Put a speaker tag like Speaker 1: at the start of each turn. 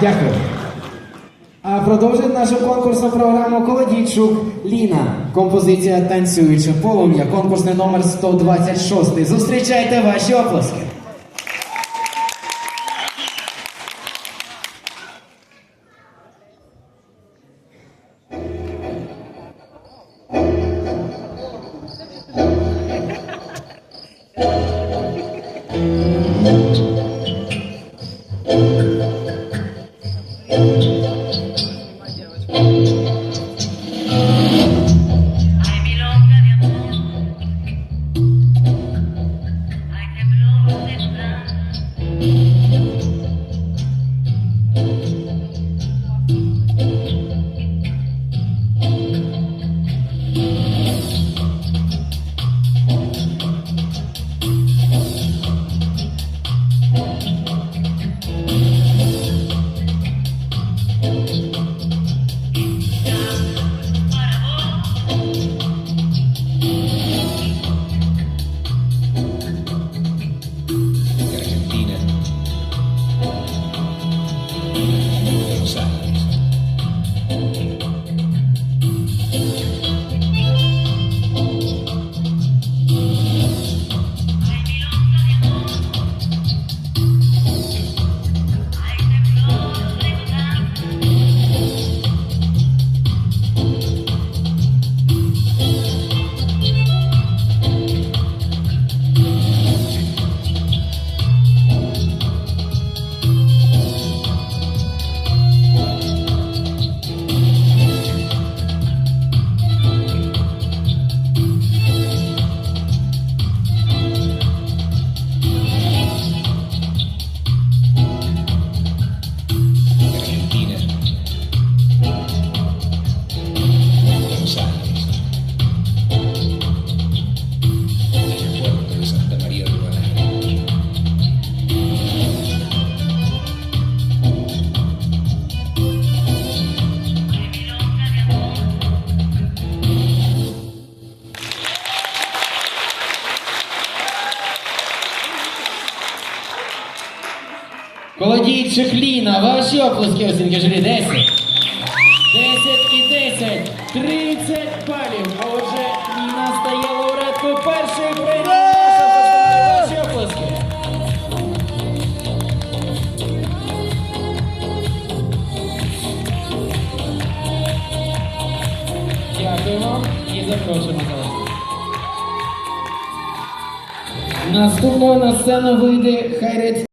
Speaker 1: Дякую. А продовжує нашу конкурсну програму Колодійчук Ліна. Композиція Танцююче полум'я. Конкурсний номер 126. Зустрічайте ваші оплески. Колодійчик Ліна, ваші оплески оцінки журі 10. 10 і 10. 30 балів. А отже, Ліна стає лауреаткою першої премії. Ваші оплески. Дякуємо і запрошуємо вас. Наступною на сцену вийде Хайрет